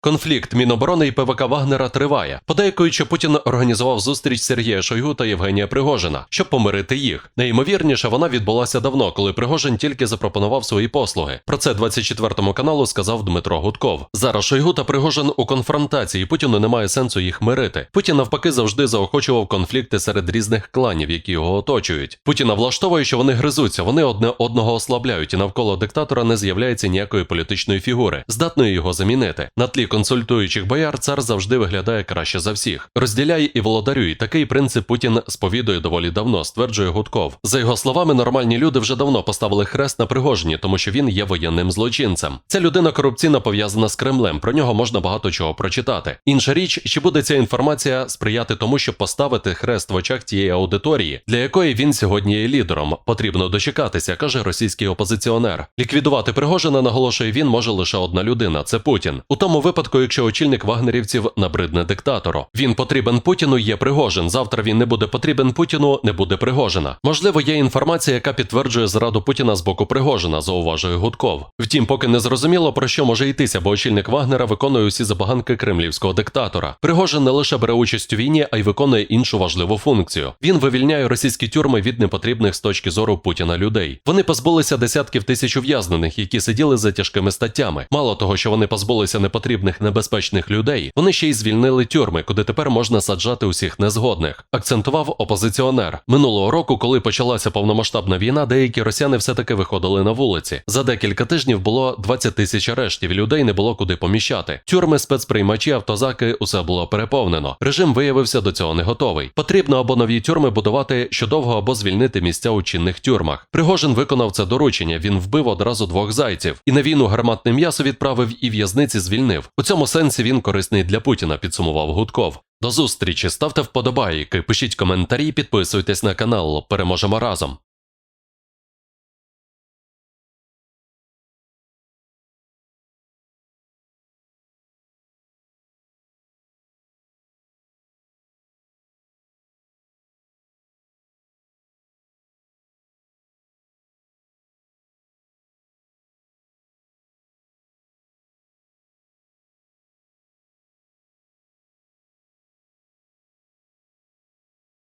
Конфлікт Міноборони і ПВК Вагнера триває. Подейкують, що Путін організував зустріч Сергія Шойгу та Євгенія Пригожина, щоб помирити їх. Найімовірніше, вона відбулася давно, коли Пригожин тільки запропонував свої послуги. Про це 24 каналу сказав Дмитро Гудков. Зараз Шойгу та Пригожин у конфронтації. Путіну немає сенсу їх мирити. Путін навпаки завжди заохочував конфлікти серед різних кланів, які його оточують. Путіна влаштовує, що вони гризуться, вони одне одного ослабляють, і навколо диктатора не з'являється ніякої політичної фігури, здатної його замінити. На тлі консультуючих бояр цар завжди виглядає краще за всіх. Розділяй і володарюй. Такий принцип Путін сповідує доволі давно, стверджує Гудков. За його словами, нормальні люди вже давно поставили хрест на Пригожині, тому що він є воєнним злочинцем. Ця людина корупційно пов'язана з Кремлем. Про нього можна багато чого прочитати. Інша річ, чи буде ця інформація сприяти тому, щоб поставити хрест в очах тієї аудиторії, для якої він сьогодні є лідером. Потрібно дочекатися, каже російський опозиціонер. Ліквідувати Пригожина, наголошує він, може лише одна людина це Путін. У тому випадку, якщо очільник вагнерівців набридне диктатору. Він потрібен Путіну, є Пригожин. Завтра він не буде потрібен Путіну, не буде Пригожина. Можливо, є інформація, яка підтверджує зраду Путіна з боку Пригожина, зауважує Гудков. Втім, поки не зрозуміло про що може йтися, бо очільник Вагнера виконує усі забаганки кремлівського диктатора. Пригожин не лише бере участь у війні, а й виконує іншу важливу функцію. Він вивільняє російські тюрми від непотрібних з точки зору Путіна людей. Вони позбулися десятків тисяч ув'язнених, які сиділи за тяжкими статтями. Мало того, що вони позбулися непотрібних небезпечних людей, вони ще й звільнили тюрми, куди тепер можна саджати усіх незгодних. Акцентував опозиціонер минулого року, коли почалася повномасштабна війна, деякі росіяни все-таки виходили на вулиці. За декілька тижнів було 20 тисяч арештів. Людей не було куди поміщати. Тюрми, спецприймачі, автозаки усе було переповнено. Режим виявився до цього не готовий. Потрібно або нові тюрми будувати щодовго, або звільнити місця у чинних тюрмах. Пригожин виконав це доручення. Він вбив одразу двох зайців і на війну гарматне м'ясо відправив і в'язниці звільнив. У цьому сенсі він корисний для Путіна, підсумував Гудков. До зустрічі, ставте вподобайки, пишіть коментарі, підписуйтесь на канал. Переможемо разом.